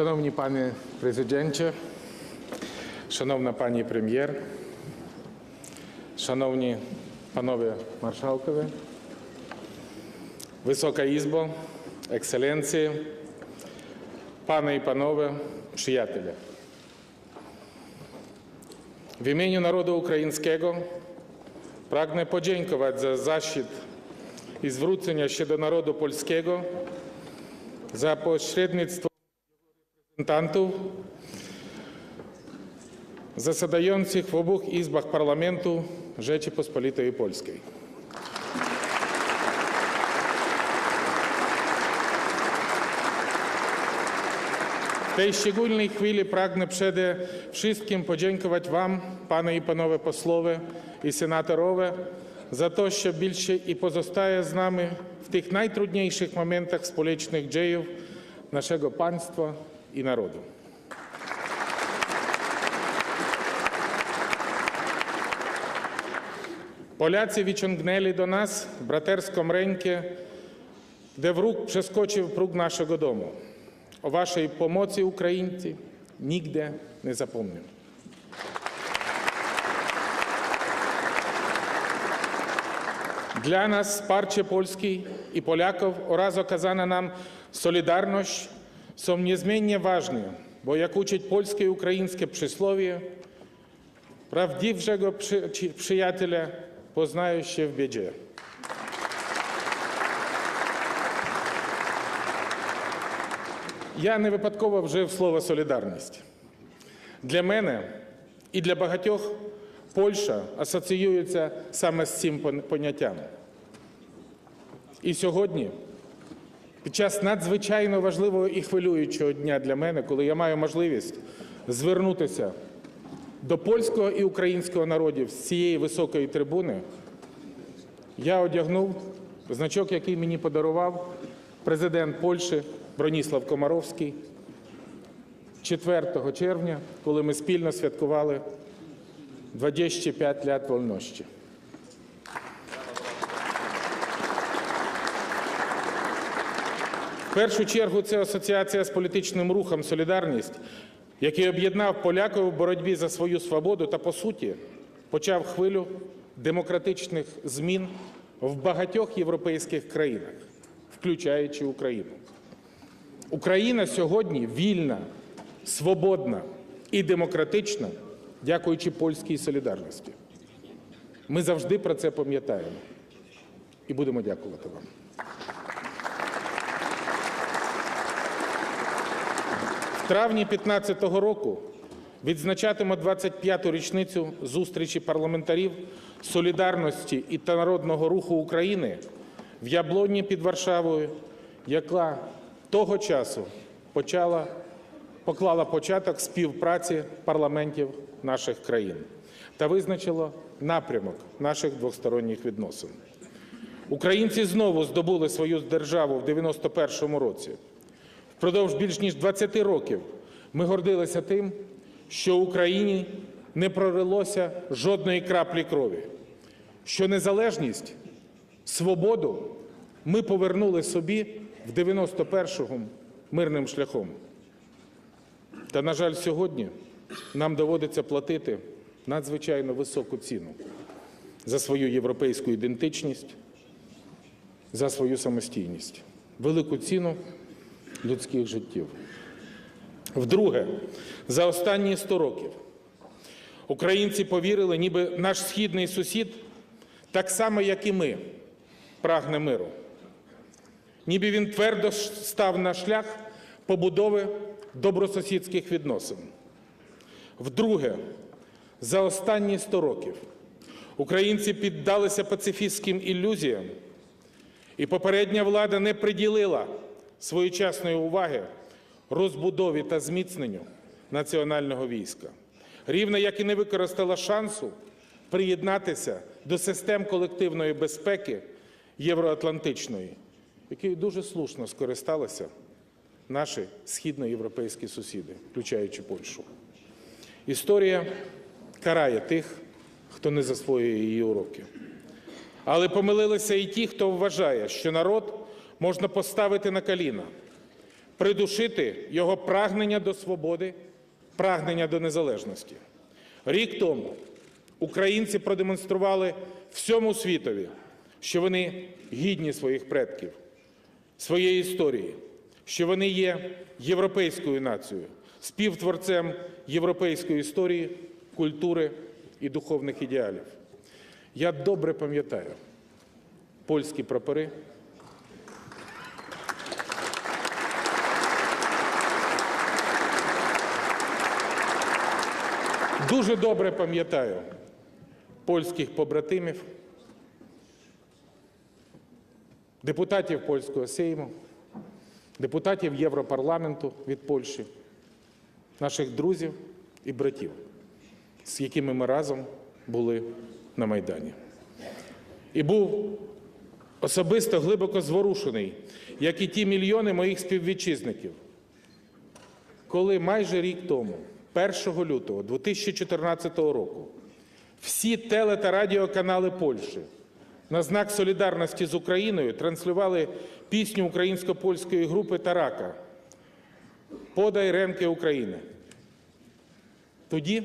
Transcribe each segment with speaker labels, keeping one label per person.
Speaker 1: Шановні пане президенте, шановна пані прем'єр, шановні панове маршалкові, Висока Ізбо, екселенції, пане і панове, przyjaciele. W imieniu narodu ukraińskiego pragnę podziękować za zaszczyt i zwrócenia się do narodu polskiego za pośrednictwo reprezentantów zasadających w obu izbach parlamentu Rzeczypospolitej Polskiej. W tej szczególnej chwili pragnę przede wszystkim podziękować Wam, Panie i Panowie posłowie i senatorowie, za to, że byliście i pozostaje z nami w tych najtrudniejszych momentach społecznych dziejów naszego państwa i narodu. Поляці відчунгнели до нас в братерському реньки, де врук przeskочив próg нашого дому. O waszej pomocy Ukraińcy nigdy nie zapomnę. Dla nas wsparcie Polski i Polaków oraz okazana nam solidarność ważne, bo jak uczy polskie i ukraińskie przysłowie, prawdziwego przy, ci- przyjaciela poznaje się w biedzie. Я не випадково вжив слово солідарність. Для мене і для багатьох Польща асоціюється саме з цим пон- поняттям. І сьогодні, під час надзвичайно важливого і хвилюючого дня для мене, коли я маю можливість звернутися до польського і українського народів з цієї високої трибуни, я одягнув значок, який мені подарував президент Польщі Броніслав Комаровський 4 червня, коли ми спільно святкували 25 лят вольності. Першу чергу це асоціація з політичним рухом Солідарність, який об'єднав поляків у боротьбі за свою свободу та, по суті, почав хвилю демократичних змін в багатьох європейських країнах, включаючи Україну. Україна сьогодні вільна, свободна і демократична, дякуючи польській солідарності. Ми завжди про це пам'ятаємо і будемо дякувати вам. Травні 2015 року відзначатиме 25-ту річницю зустрічі парламентарів солідарності і та народного руху України в Яблоні під Варшавою, яка того часу почала, поклала початок співпраці парламентів наших країн та визначила напрямок наших двосторонніх відносин. Українці знову здобули свою державу в 91-му році. Впродовж більш ніж 20 років ми гордилися тим, що Україні не пролилося жодної краплі крові, що незалежність, свободу ми повернули собі в 91-му мирним шляхом. Та, на жаль, сьогодні нам доводиться платити надзвичайно високу ціну за свою європейську ідентичність, за свою самостійність, велику ціну людських життів. Вдруге, за останні 100 років українці повірили, ніби наш східний сусід, так само, як і ми, прагне миру. Ніби він твердо став на шлях побудови добросусідських відносин. Вдруге, за останні 100 років українці піддалися пацифістським ілюзіям, і попередня влада не приділила своєчасної уваги розбудові та зміцненню національного війська, рівно як і не використала шансу приєднатися до систем колективної безпеки євроатлантичної, якою дуже слушно скористалися наші східноєвропейські сусіди, включаючи Польщу. Історія карає тих, хто не засвоює її уроки. Але помилилися і ті, хто вважає, що народ можна поставити на коліна, придушити його прагнення до свободи, прагнення до незалежності. Рік тому українці продемонстрували всьому світові, що вони гідні своїх предків, своєї історії, що вони є європейською нацією, співтворцем європейської історії, культури і духовних ідеалів. Я добре пам'ятаю польські прапори. Дуже добре пам'ятаю польських побратимів, депутатів польського Сейму, депутатів Європарламенту від Польщі, наших друзів і братів, з якими ми разом були на Майдані. І був особисто глибоко зворушений, як і ті мільйони моїх співвітчизників, коли майже рік тому, 1 лютого 2014 року, всі теле та радіоканали Польщі на знак солідарності з Україною транслювали пісню українсько-польської групи Тарака Подай ремки України. Тоді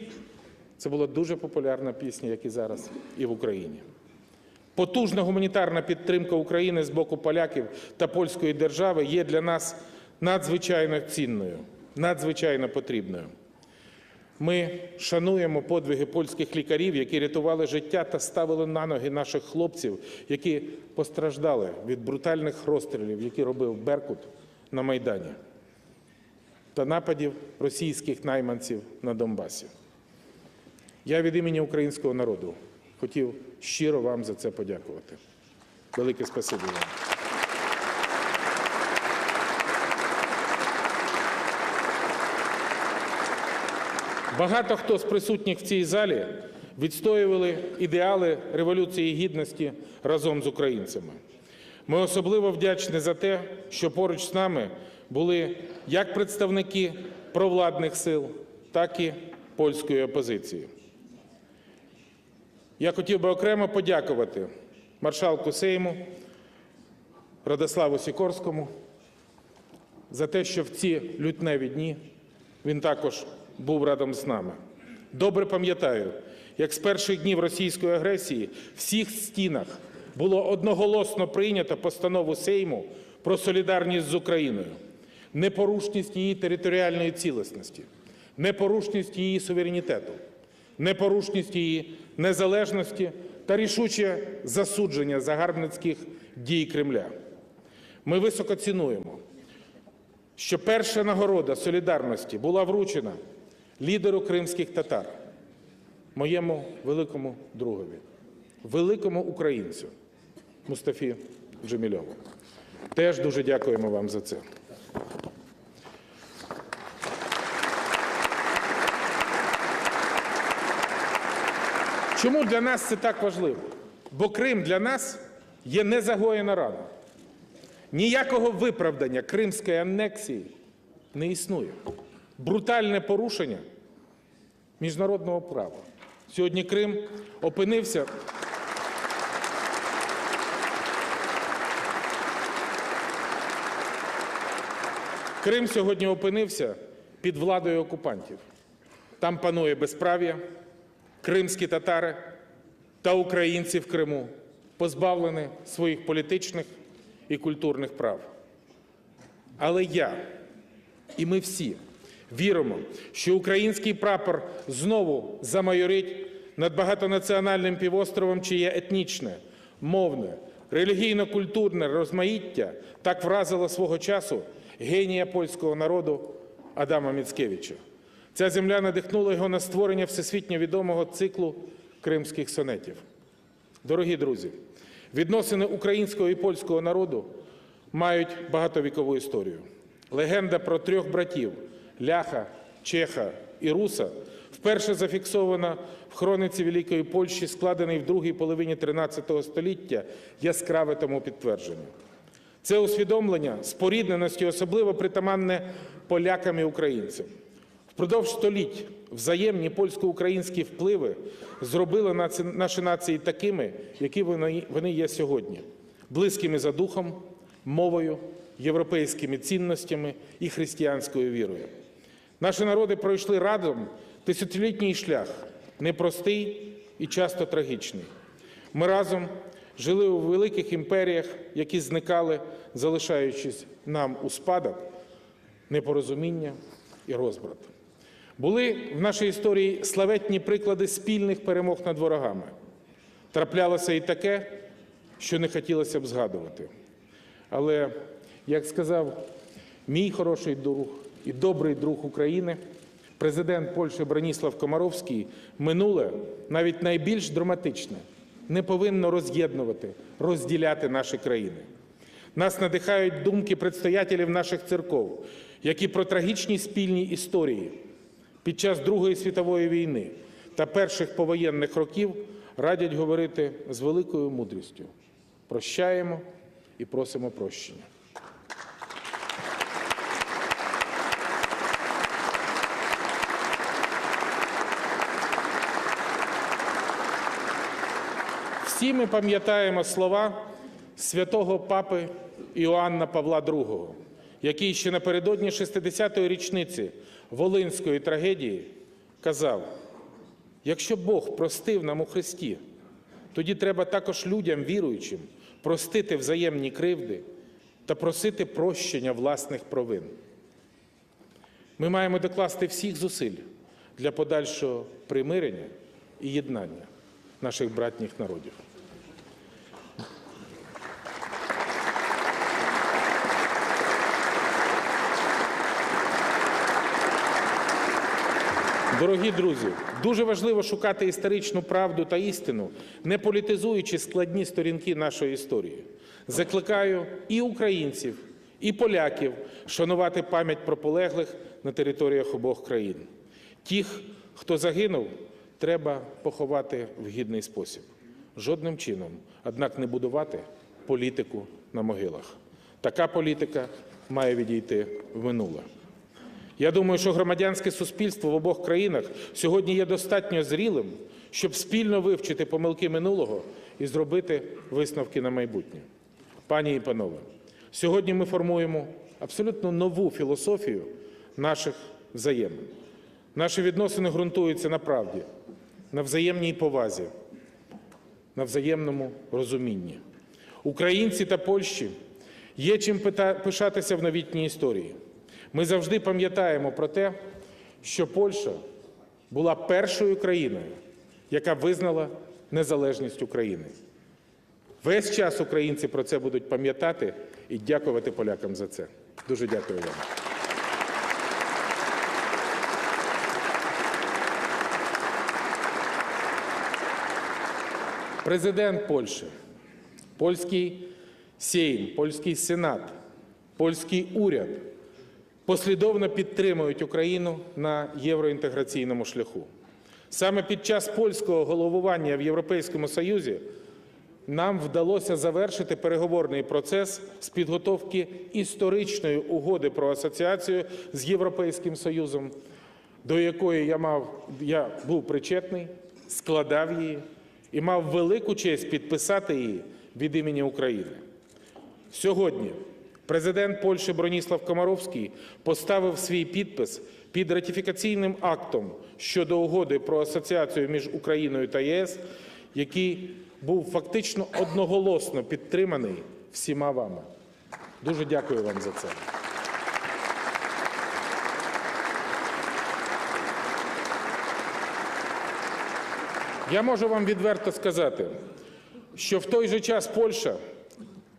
Speaker 1: це була дуже популярна пісня, як і зараз, і в Україні. Потужна гуманітарна підтримка України з боку поляків та польської держави є для нас надзвичайно цінною, надзвичайно потрібною. Ми шануємо подвиги польських лікарів, які рятували життя та ставили на ноги наших хлопців, які постраждали від брутальних розстрілів, які робив Беркут на Майдані, та нападів російських найманців на Донбасі. Я від імені українського народу хотів щиро вам за це подякувати. Велике спасибі вам. Багато хто з присутніх в цій залі відстоювали ідеали Революції Гідності разом з українцями. Ми особливо вдячні за те, що поруч з нами були як представники провладних сил, так і польської опозиції. Я хотів би окремо подякувати маршалку Сейму Радославу Сікорському за те, що в ці лютневі дні він також був разом з нами. Добре пам'ятаю, як з перших днів російської агресії в всіх стінах було одноголосно прийнято постанову Сейму про солідарність з Україною, непорушність її територіальної цілісності, непорушність її суверенітету, непорушність її незалежності та рішуче засудження загарбницьких дій Кремля. Ми високо цінуємо, що перша нагорода солідарності була вручена лідеру кримських татар, моєму великому другові, великому українцю Мустафі Джемільову. Теж дуже дякуємо вам за це. Чому для нас це так важливо? Бо Крим для нас є незагоєна рана. Ніякого виправдання кримської анексії не існує. Брутальне порушення міжнародного права. Сьогодні Крим опинився. Крим сьогодні опинився під владою окупантів. Там панує безправ'я, кримські татари та українці в Криму позбавлені своїх політичних і культурних прав. Але я і ми всі віримо, що український прапор знову замайорить над багатонаціональним півостровом, чиє етнічне, мовне, релігійно-культурне розмаїття так вразило свого часу генія польського народу Адама Міцкевича. Ця земля надихнула його на створення всесвітньо відомого циклу кримських сонетів. Дорогі друзі, відносини українського і польського народу мають багатовікову історію. Легенда про трьох братів Ляха, Чеха і Руса вперше зафіксована в хрониці Великої Польщі, складеній в другій половині XIII століття, яскраве тому підтвердження. Це усвідомлення спорідненості особливо притаманне полякам і українцям. Впродовж століть взаємні польсько-українські впливи зробили наші нації такими, які вони є сьогодні, близькими за духом, мовою європейськими цінностями і християнською вірою. Наші народи пройшли разом тисячолітній шлях, непростий і часто трагічний. Ми разом жили у великих імперіях, які зникали, залишаючись нам у спадок непорозуміння і розбрат. Були в нашій історії славетні приклади спільних перемог над ворогами. Траплялося і таке, що не хотілося б згадувати. Але, як сказав мій хороший друг і добрий друг України, президент Польщі Браніслав Комаровський, минуле, навіть найбільш драматичне, не повинно роз'єднувати, розділяти наші країни. Нас надихають думки предстоятелів наших церков, які про трагічні спільні історії під час Другої світової війни та перших повоєнних років радять говорити з великою мудрістю. Прощаємо і просимо прощення. Всі ми пам'ятаємо слова святого папи Іоанна Павла II, який ще напередодні 60-ї річниці Волинської трагедії казав: якщо Бог простив нам у Христі, тоді треба також людям, віруючим, простити взаємні кривди та просити прощення власних провин. Ми маємо докласти всіх зусиль для подальшого примирення і єднання наших братніх народів. Дорогі друзі, дуже важливо шукати історичну правду та істину, не політизуючи складні сторінки нашої історії. Закликаю і українців, і поляків шанувати пам'ять про полеглих на територіях обох країн. Тих, хто загинув, треба поховати в гідний спосіб. Жодним чином, однак, не будувати політику на могилах. Така політика має відійти в минуле. Я думаю, що громадянське суспільство в обох країнах сьогодні є достатньо зрілим, щоб спільно вивчити помилки минулого і зробити висновки на майбутнє. Пані і панове, сьогодні ми формуємо абсолютно нову філософію наших взаємин. Наші відносини ґрунтуються на правді, на взаємній повазі, на взаємному розумінні. Українці та Польщі є чим пишатися в новітній історії. Ми завжди пам'ятаємо про те, що Польща була першою країною, яка визнала незалежність України. Весь час українці про це будуть пам'ятати і дякувати полякам за це. Дуже дякую вам. Президент Польщі, польський Сейм, польський Сенат, польський уряд послідовно підтримують Україну на євроінтеграційному шляху. Саме під час польського головування в Європейському Союзі нам вдалося завершити переговорний процес з підготовки історичної угоди про асоціацію з Європейським Союзом, до якої я мав я був причетний, складав її і мав велику честь підписати її від імені України. Сьогодні президент Польщі Броніслав Комаровський поставив свій підпис під ратифікаційним актом щодо угоди про асоціацію між Україною та ЄС, який був фактично одноголосно підтриманий всіма вами. Дуже дякую вам за це. Я можу вам відверто сказати, що в той же час Польща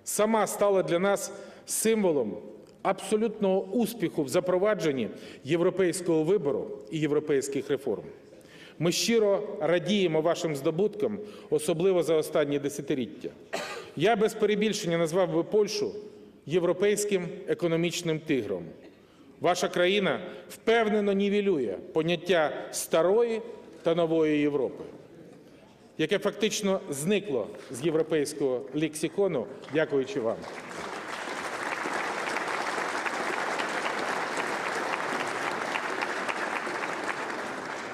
Speaker 1: сама стала для нас символом абсолютного успіху в запровадженні європейського вибору і європейських реформ. Ми щиро радіємо вашим здобуткам, особливо за останні десятиліття. Я без перебільшення назвав би Польщу європейським економічним тигром. Ваша країна впевнено нівелює поняття старої та нової Європи яке фактично зникло з європейського лексикону, дякуючи вам.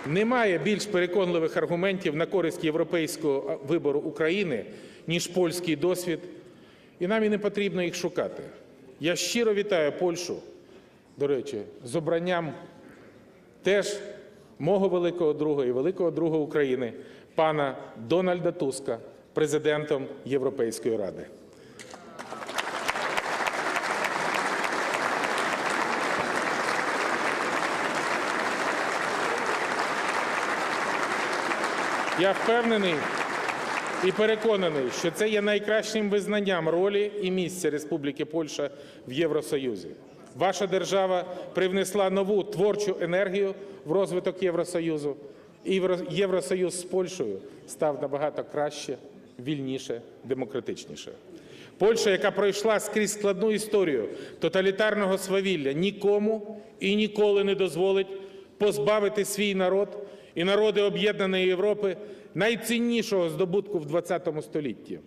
Speaker 1: Немає більш переконливих аргументів на користь європейського вибору України, ніж польський досвід, і нам і не потрібно їх шукати. Я щиро вітаю Польщу, до речі, з обранням теж мого великого друга і великого друга України, пана Дональда Туска, президентом Європейської ради. Я впевнений і переконаний, що це є найкращим визнанням ролі і місця Республіки Польща в Євросоюзі. Ваша держава привнесла нову творчу енергію в розвиток Євросоюзу, і Євросоюз з Польщею став набагато краще, вільніше, демократичніше. Польща, яка пройшла скрізь складну історію тоталітарного свавілля, нікому і ніколи не дозволить позбавити свій народ і народи об'єднаної Європи найціннішого здобутку в ХХ столітті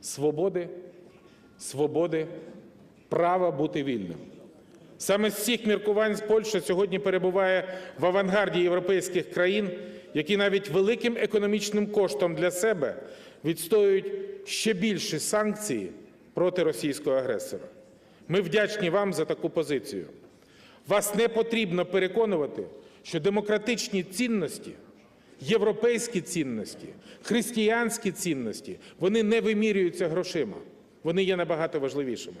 Speaker 1: свободи, свободи, права бути вільним. Саме з цих міркувань Польща сьогодні перебуває в авангарді європейських країн, які навіть великим економічним коштом для себе відстоюють ще більші санкції проти російського агресора. Ми вдячні вам за таку позицію. Вас не потрібно переконувати, що демократичні цінності, європейські цінності, християнські цінності, вони не вимірюються грошима. Вони є набагато важливішими.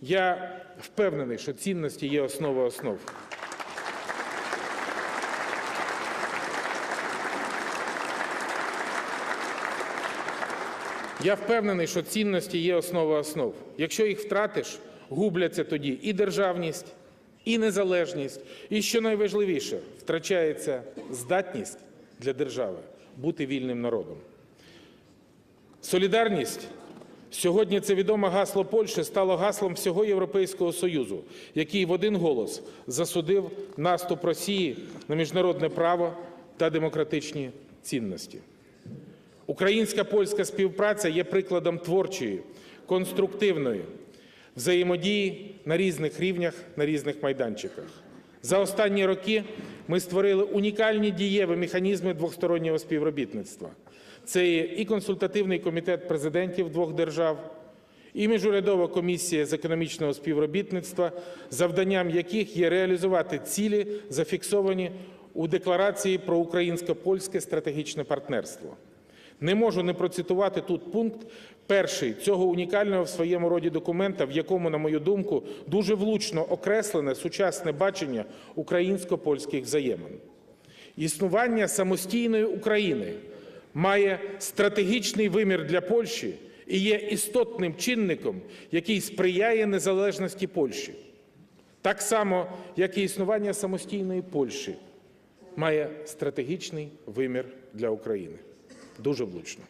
Speaker 1: Я впевнений, що цінності є основа основ. Я впевнений, що цінності є основа основ. Якщо їх втратиш, губляться тоді і державність, і незалежність, і що найважливіше, втрачається здатність для держави бути вільним народом. Солідарність сьогодні це відоме гасло Польщі стало гаслом всього Європейського Союзу, який в один голос засудив наступ Росії на міжнародне право та демократичні цінності. Українська польська співпраця є прикладом творчої, конструктивної взаємодії на різних рівнях, на різних майданчиках. За останні роки ми створили унікальні дієві механізми двостороннього співробітництва. Це є і консультативний комітет президентів двох держав, і міжурядова комісія з економічного співробітництва, завданням яких є реалізувати цілі, зафіксовані у декларації про українсько-польське стратегічне партнерство. Не можу не процитувати тут пункт перший цього унікального в своєму роді документа, в якому, на мою думку, дуже влучно окреслене сучасне бачення українсько-польських взаємин. Існування самостійної України має стратегічний вимір для Польщі і є істотним чинником, який сприяє незалежності Польщі. Так само, як і існування самостійної Польщі має стратегічний вимір для України. Дуже влучно.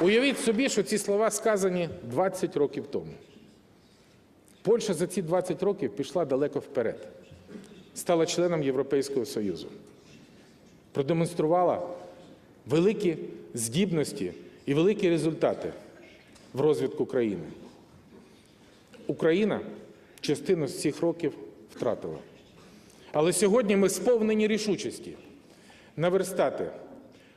Speaker 1: Уявіть собі, що ці слова сказані 20 років тому. Польща за ці 20 років пішла далеко вперед, стала членом Європейського Союзу, продемонструвала великі здібності і великі результати в розвитку країни. Україна частину з цих років втратила. Але сьогодні ми сповнені рішучості наверстати,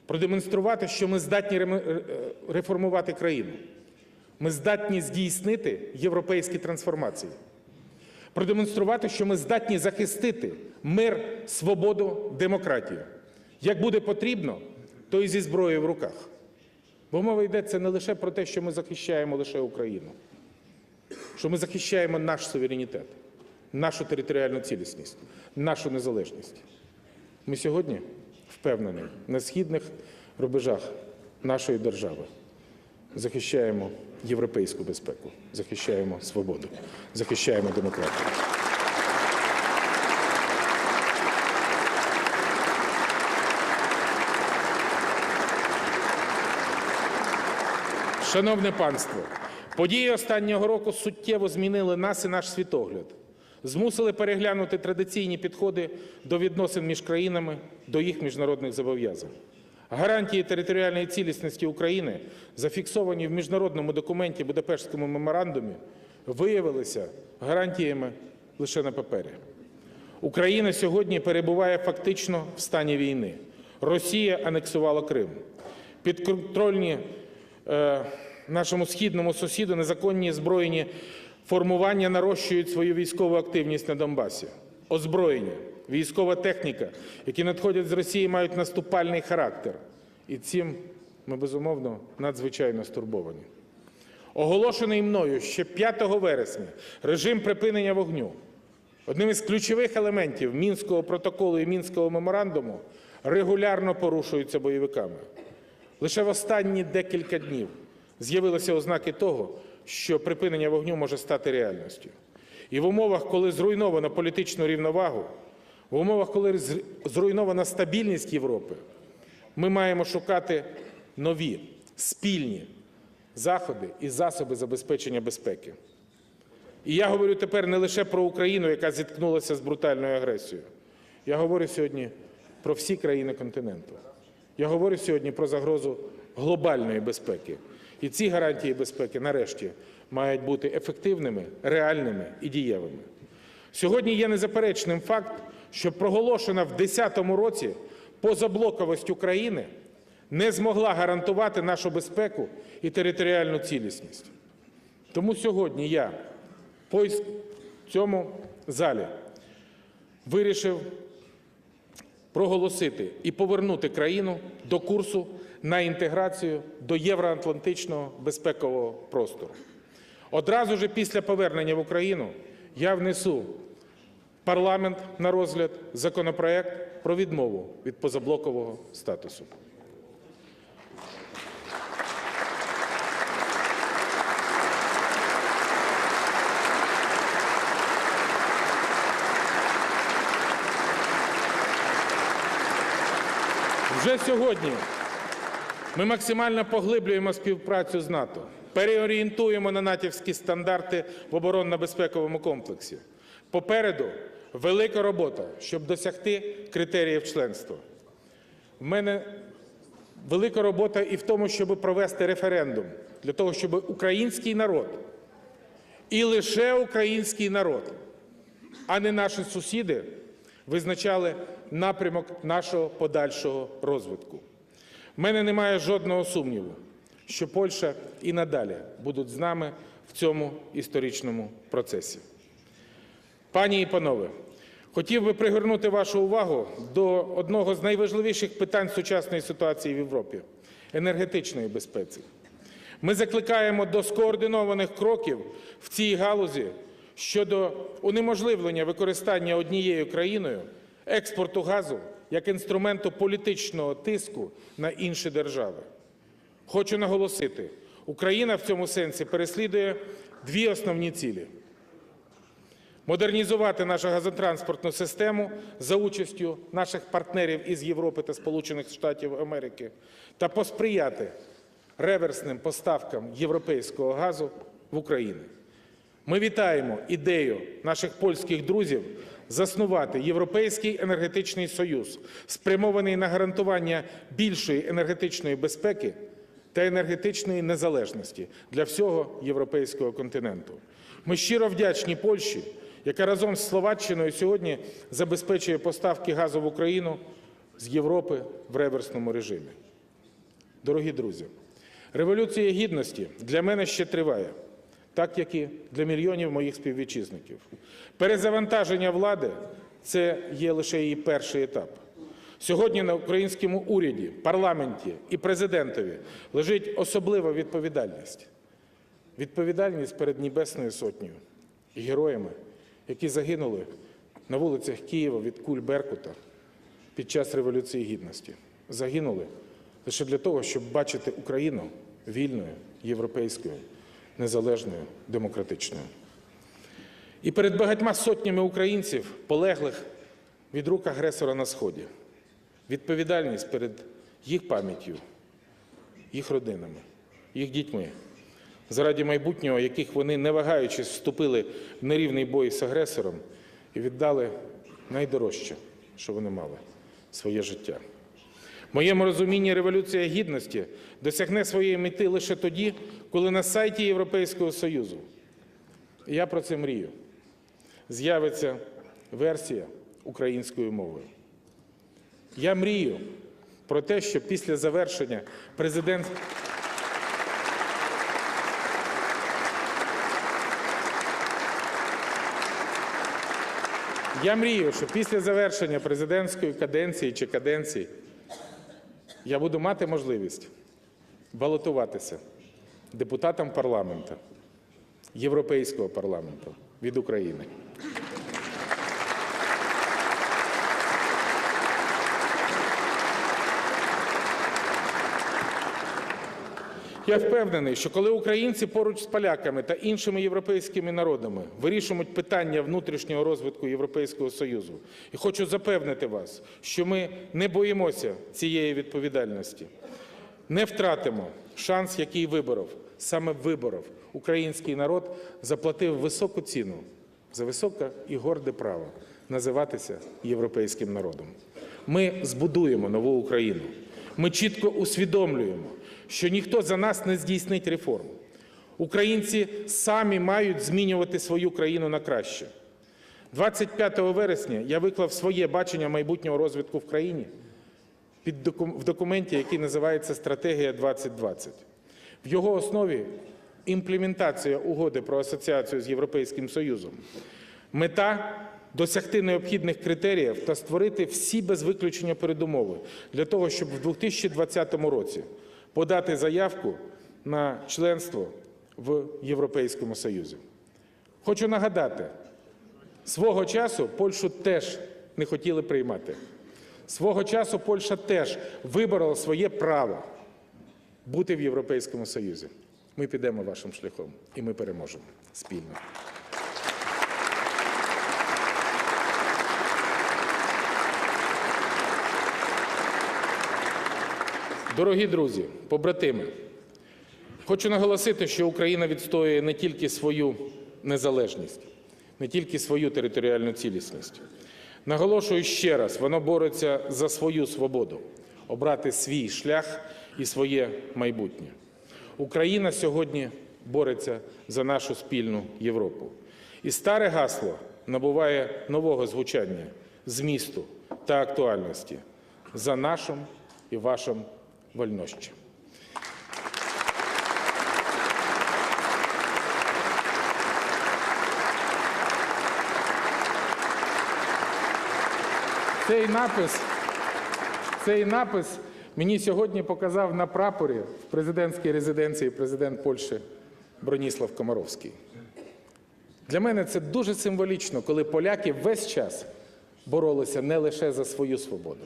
Speaker 1: продемонструвати, що ми здатні е, реформувати країну. Ми здатні здійснити європейські трансформації, продемонструвати, що ми здатні захистити мир, свободу, демократію. Як буде потрібно, то і зі зброєю в руках. Бо мова йдеться не лише про те, що ми захищаємо лише Україну, що ми захищаємо наш суверенітет, нашу територіальну цілісність, нашу незалежність. Ми сьогодні впевнені на східних рубежах нашої держави захищаємо європейську безпеку, захищаємо свободу, захищаємо демократію. Шановне панство, події останнього року суттєво змінили нас і наш світогляд, змусили переглянути традиційні підходи до відносин між країнами, до їх міжнародних зобов'язань. Гарантії територіальної цілісності України, зафіксовані в міжнародному документі Будапештському меморандумі, виявилися гарантіями лише на папері. Україна сьогодні перебуває фактично в стані війни. Росія анексувала Крим. підконтрольні е, нашому східному сусіду незаконні збройні формування нарощують свою військову активність на Донбасі. Озброєння, військова техніка, які надходять з Росії, мають наступальний характер. І цим ми безумовно надзвичайно стурбовані. Оголошений мною ще 5 вересня режим припинення вогню. Одним із ключових елементів Мінського протоколу і Мінського меморандуму регулярно порушуються бойовиками. Лише в останні декілька днів з'явилися ознаки того, що припинення вогню може стати реальністю. І в умовах, коли зруйновано політичну рівновагу, в умовах, коли зруйнована стабільність Європи, ми маємо шукати нові спільні заходи і засоби забезпечення безпеки. І я говорю тепер не лише про Україну, яка зіткнулася з брутальною агресією. Я говорю сьогодні про всі країни континенту. Я говорю сьогодні про загрозу глобальної безпеки. І ці гарантії безпеки, нарешті, мають бути ефективними, реальними і дієвими. Сьогодні є незаперечним факт, що проголошена в 2010 році позаблоковість України не змогла гарантувати нашу безпеку і територіальну цілісність. Тому сьогодні я іс- цьому залі вирішив проголосити і повернути країну до курсу на інтеграцію до євроатлантичного безпекового простору. Одразу ж після повернення в Україну я внесу парламент на розгляд законопроект про відмову від позаблокового статусу. Вже сьогодні ми максимально поглиблюємо співпрацю з НАТО, переорієнтуємо на натівські стандарти в оборонно-безпековому комплексі. Попереду велика робота, щоб досягти критеріїв членства. В мене велика робота і в тому, щоб провести референдум для того, щоб український народ і лише український народ, а не наші сусіди, визначали напрямок нашого подальшого розвитку. В мене немає жодного сумніву, що Польща і надалі будуть з нами в цьому історичному процесі. Пані і панове, хотів би пригорнути вашу увагу до одного з найважливіших питань сучасної ситуації в Європі енергетичної безпеки. Ми закликаємо до скоординованих кроків в цій галузі щодо унеможливлення використання однією країною експорту газу як інструменту політичного тиску на інші держави. Хочу наголосити, Україна в цьому сенсі переслідує дві основні цілі: модернізувати нашу газотранспортну систему за участю наших партнерів із Європи та Сполучених Штатів Америки та посприяти реверсним поставкам європейського газу в Україну. Ми вітаємо ідею наших польських друзів заснувати Європейський енергетичний союз, спрямований на гарантування більшої енергетичної безпеки та енергетичної незалежності для всього європейського континенту. Ми щиро вдячні Польщі, яка разом з Словаччиною сьогодні забезпечує поставки газу в Україну з Європи в реверсному режимі. Дорогі друзі, революція гідності для мене ще триває, так як і для мільйонів моїх співвітчизників. Перезавантаження влади це є лише її перший етап. Сьогодні на українському уряді, парламенті і президентові лежить особлива відповідальність. Відповідальність перед Небесною Сотнею і героями, які загинули на вулицях Києва від куль Беркута під час Революції Гідності. Загинули лише для того, щоб бачити Україну вільною, європейською, незалежною, демократичною. І перед багатьма сотнями українців, полеглих від рук агресора на Сході, відповідальність перед їх пам'яттю, їх родинами, їх дітьми, заради майбутнього, яких вони, не вагаючись, вступили в нерівний бой з агресором і віддали найдорожче, що вони мали своє життя. Моєму розумінні Революція Гідності досягне своєї мети лише тоді, коли на сайті Європейського Союзу, я про це мрію, з'явиться версія українською мовою. Я мрію про те, що після завершення президент. Я мрію, що після завершення президентської каденції чи каденції я буду мати можливість балотуватися депутатом парламенту, Європейського парламенту від України. Я впевнений, що коли українці поруч з поляками та іншими європейськими народами вирішують питання внутрішнього розвитку Європейського Союзу, і хочу запевнити вас, що ми не боїмося цієї відповідальності, не втратимо шанс, який виборов, саме виборов український народ, заплатив високу ціну за високе і горде право називатися європейським народом. Ми збудуємо нову Україну. Ми чітко усвідомлюємо, що ніхто за нас не здійснить реформ. Українці самі мають змінювати свою країну на краще. 25 вересня я виклав своє бачення майбутнього розвитку в країні в документі, який називається Стратегія 2020. В його основі імплементація угоди про асоціацію з Європейським Союзом. Мета досягти необхідних критеріїв та створити всі без виключення передумови для того, щоб в 2020 році подати заявку на членство в Європейському Союзі. Хочу нагадати, свого часу Польщу теж не хотіли приймати. Свого часу Польща теж виборола своє право бути в Європейському Союзі. Ми підемо вашим шляхом і ми переможемо спільно. Дорогі друзі, побратими, хочу наголосити, що Україна відстоює не тільки свою незалежність, не тільки свою територіальну цілісність. Наголошую ще раз, воно бореться за свою свободу, обрати свій шлях і своє майбутнє. Україна сьогодні бореться за нашу спільну Європу. І старе гасло набуває нового звучання, змісту та актуальності за нашим і вашим вольнощем. Цей напис, цей напис мені сьогодні показав на прапорі в президентській резиденції президент Польщі Броніслав Комаровський. Для мене це дуже символічно, коли поляки весь час боролися не лише за свою свободу,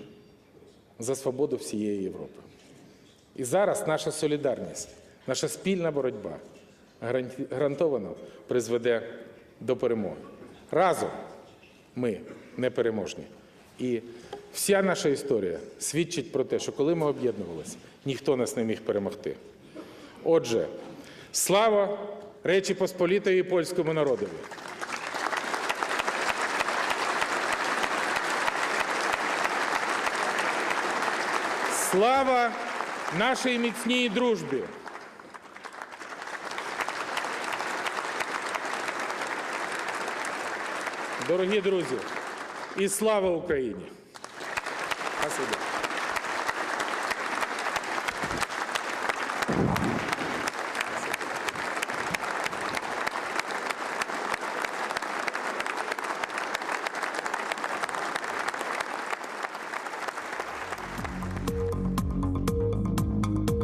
Speaker 1: за свободу всієї Європи. І зараз наша солідарність, наша спільна боротьба гарантовано призведе до перемоги. Разом ми непереможні. І вся наша історія свідчить про те, що коли ми об'єднувалися, ніхто нас не міг перемогти. Отже, слава Речі Посполітої і польському народові. Слава нашій міцній дружбі. Дорогі друзі, і слава Україні! Спасибо.